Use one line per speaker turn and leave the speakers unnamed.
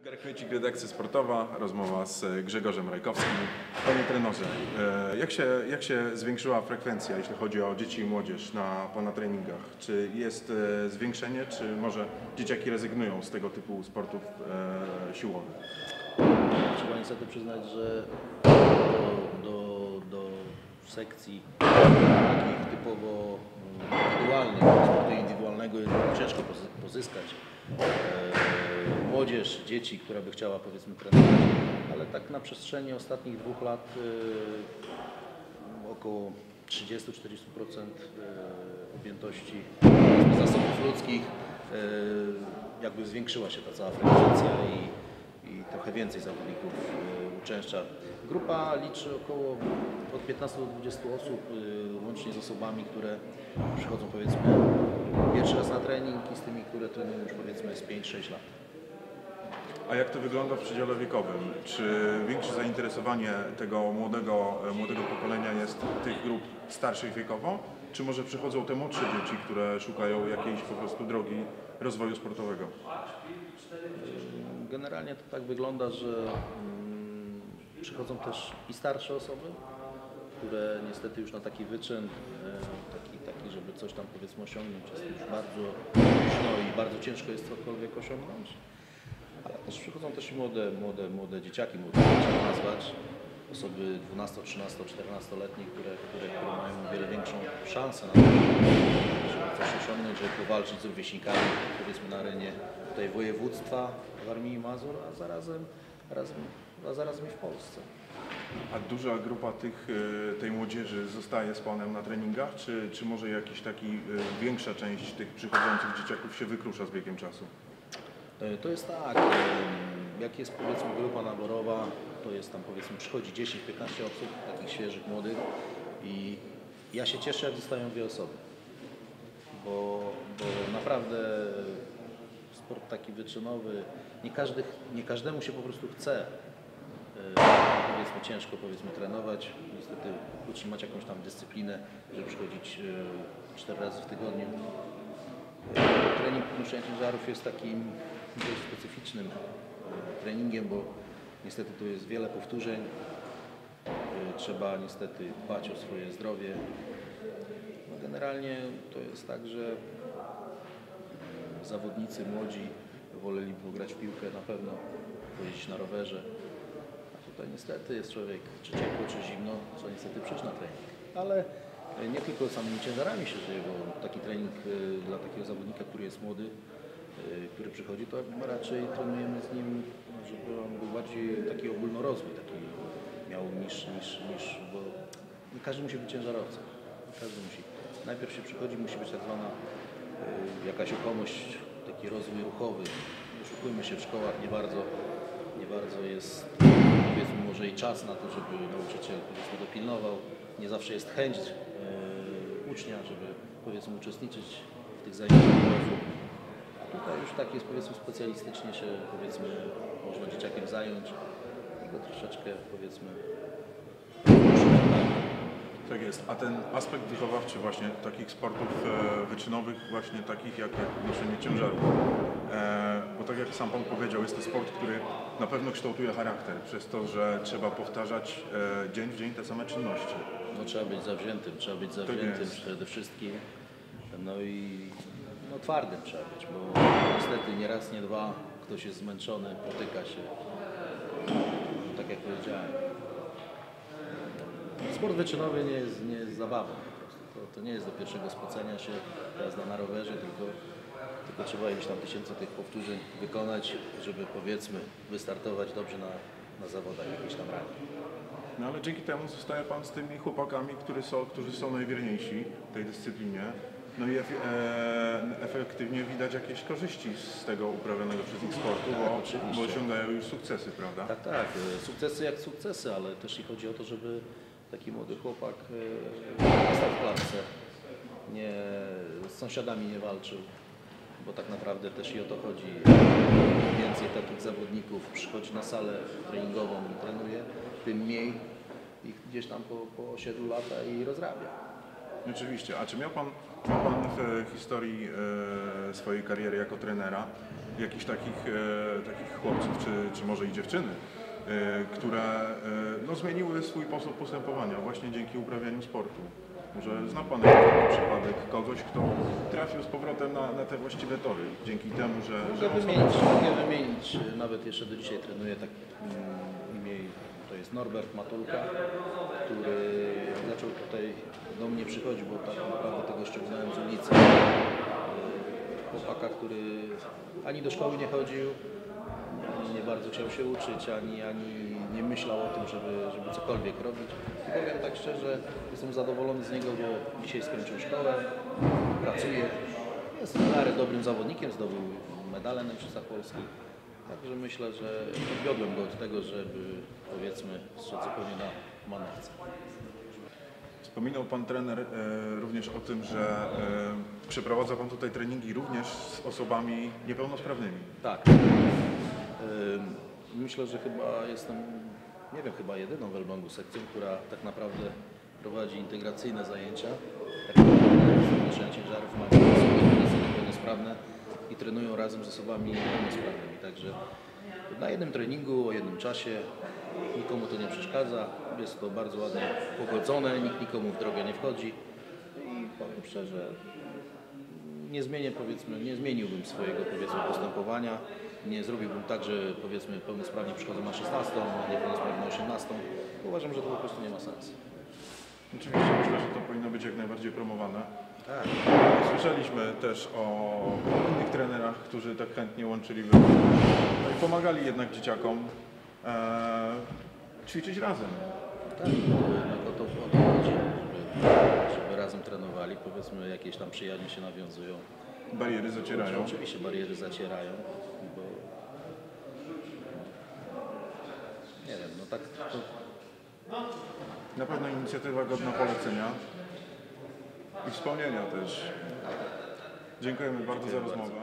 Igor Kwiecik, redakcja sportowa, rozmowa z Grzegorzem Rajkowskim. Panie trenerze, e, jak się, jak się zwiększyła frekwencja, jeśli chodzi o dzieci i młodzież na Pana treningach? Czy jest e, zwiększenie, czy może dzieciaki rezygnują z tego typu sportów e, siłowych?
Trzeba niestety przyznać, że do, do, do sekcji takich typowo indywidualnych, do sportu indywidualnego jest ciężko pozy- pozyskać e, młodzież, dzieci, która by chciała powiedzmy trenować, ale tak na przestrzeni ostatnich dwóch lat e, około 30-40% e, objętości zasobów ludzkich jakby zwiększyła się ta cała frekwencja i i trochę więcej zawodników uczęszcza. Grupa liczy około od 15 do 20 osób, y, łącznie z osobami, które przychodzą powiedzmy pierwszy raz na trening i z tymi, które trenują już powiedzmy z 5-6 lat.
A jak to wygląda w przedziale wiekowym? Czy większe zainteresowanie tego młodego, e, młodego pokolenia jest tych grup starszych wiekowo? Czy może przychodzą te młodsze dzieci, które szukają jakiejś po prostu drogi rozwoju sportowego?
Generalnie to tak wygląda, że mm, przychodzą też i starsze osoby, które niestety już na taki wyczyn, e, taki, taki żeby coś tam powiedzmy osiągnąć, jest już bardzo późno i bardzo ciężko jest cokolwiek osiągnąć. Ale też przychodzą też i młode, młode, młode dzieciaki, młode trzeba nazwać, osoby 12, 13, 14-letnie, które, które, które mają wiele większą szansę na to, żeby coś osiągnąć, żeby powalczyć z rówieśnikami, powiedzmy na arenie tutaj województwa w Armii Mazur, a zarazem, razem, a zarazem i w Polsce.
A duża grupa tych, e, tej młodzieży zostaje z Panem na treningach, czy, czy może jakiś taki e, większa część tych przychodzących dzieciaków się wykrusza z biegiem czasu?
E, To jest tak, jak jest powiedzmy grupa naborowa, to jest tam powiedzmy przychodzi 10-15 osób, takich świeżych, młodych i ja się cieszę jak zostają dwie osoby, bo, bo naprawdę sport taki wyczynowy, nie, każdy, nie każdemu się po prostu chce powiedzmy ciężko powiedzmy trenować, niestety utrzymać jakąś tam dyscyplinę, żeby przychodzić 4 razy w tygodniu. Trening podnoszenia ciężarów jest takim dość specyficznym e, treningiem, bo niestety tu jest wiele powtórzeń. E, Trzeba niestety dbać o swoje zdrowie. No generalnie to jest tak, że zawodnicy młodzi woleliby pograć w piłkę na pewno, pojeździć na rowerze. Tutaj niestety jest człowiek czy ciepło, czy zimno, co niestety przyjść na trening. Ale nie tylko samymi ciężarami się żyje, bo taki trening e, dla takiego zawodnika, który jest młody, e, który przychodzi, to raczej trenujemy z nim, żeby on był bardziej taki ogólnorozwój, taki miał niż, niż, niż bo każdy musi być ciężarowcem. Każdy musi. Najpierw się przychodzi, musi być tak zwana e, jakaś okomość, taki rozwój ruchowy. Oszukujmy się w szkołach, nie bardzo, nie bardzo jest powiedzmy może i czas na to, żeby nauczyciel powiedzmy dopilnował. Nie zawsze jest chęć e, ucznia, żeby powiedzmy uczestniczyć w tych zajęciach. A tutaj już tak jest powiedzmy specjalistycznie się powiedzmy można dzieciakiem zająć i go troszeczkę powiedzmy
Tak jest. A ten aspekt wychowawczy właśnie takich sportów e, wyczynowych, właśnie takich jak, jak noszenie ciężarów, e, bo tak jak sam Pan powiedział, jest to sport, który na pewno kształtuje charakter przez to, że trzeba powtarzać e, dzień w dzień te same czynności.
No trzeba być zawziętym, trzeba być zawziętym
jest.
przede wszystkim. No i no twardym trzeba być, bo niestety nie raz, nie dwa ktoś jest zmęczony, potyka się. No, tak jak powiedziałem. Sport wyczynowy nie jest, nie jest zabawą. To, to nie jest do pierwszego spocenia się jazda na rowerze, tylko, tylko trzeba ileś tam tysięcy tych powtórzeń wykonać, żeby powiedzmy wystartować dobrze na, na zawodach jakiejś tam rangi.
No ale dzięki temu zostaje Pan z tymi chłopakami, którzy są, którzy są najwierniejsi tej dyscyplinie. No i e, efektywnie widać jakieś korzyści z tego uprawianego przez nich sportu,
Tak,
bo, bo osiągają już sukcesy, prawda?
Tak, tak. e, Sukcesy jak sukcesy, ale też i chodzi o to, żeby taki młody chłopak e, stał w klatce, nie, z sąsiadami nie walczył, bo tak naprawdę też i o to chodzi. Więcej takich zawodników przychodzi na salę treningową i trenuje, tym mniej ich gdzieś tam po, po osiedlu lata i rozrabia.
Oczywiście. A czy miał Pan Ma Pan w historii e, swojej kariery jako trenera jakichś takich, e, takich chłopców, czy, czy może i dziewczyny, które e, no, zmieniły swój sposób postępowania właśnie dzięki uprawianiu sportu? Może zna Pan jakiś taki przypadek kogoś, kto trafił z powrotem na, na te właściwe tory dzięki temu, że... że
Mogę
on
wymienić, mogę wymienić, nawet jeszcze do dzisiaj trenuję tak mm, imię, to jest Norbert Matulka, który zaczął tutaj do mnie przychodzić, bo tak naprawdę tego ściągnąłem z ulicy. Chłopaka, który ani do szkoły nie chodził, ani nie bardzo chciał się uczyć, ani, ani nie myślał o tym, żeby, żeby cokolwiek robić. I powiem tak szczerze, jestem zadowolony z niego, bo dzisiaj skończył szkołę, pracuje, jest w miarę dobrym zawodnikiem, zdobył medale na Mistrzostwach Polski. Także myślę, że odwiodłem go od tego, żeby powiedzmy strzec zupełnie na manewce.
Wspominał Pan trener e, również o tym, że e, przeprowadza Pan tutaj treningi również z osobami niepełnosprawnymi.
Tak. Myślę, że chyba jestem, nie wiem, chyba jedyną w Elblągu sekcją, która tak naprawdę prowadzi integracyjne zajęcia. Tak naprawdę ciężarów mamy osoby, które są niepełnosprawne i trenują razem z osobami niepełnosprawnymi. Także na jednym treningu, o jednym czasie, nikomu to nie przeszkadza. Jest to bardzo ładnie pogodzone, nikt nikomu w drogę nie wchodzi. I powiem szczerze, nie zmienię powiedzmy, nie zmieniłbym swojego powiedzmy postępowania. Nie zrobiłbym tak, że powiedzmy pełnosprawni przychodzą na 16, a niepełnosprawni na 18. Uważam, że to po prostu nie ma sensu.
Oczywiście myślę, że to powinno być jak najbardziej promowane.
Tak.
Słyszeliśmy też o innych trenerach, którzy tak chętnie łączyliby no i pomagali jednak dzieciakom e, ćwiczyć razem.
Tak, to jednak o to, o to chodzi, żeby, żeby razem trenowali, powiedzmy jakieś tam przyjaźnie się nawiązują.
Bariery zacierają.
Oczywiście bariery zacierają, bo nie wiem, no tak to
Na pewno inicjatywa godna polecenia i wspomnienia też. Dziękujemy bardzo za rozmowę.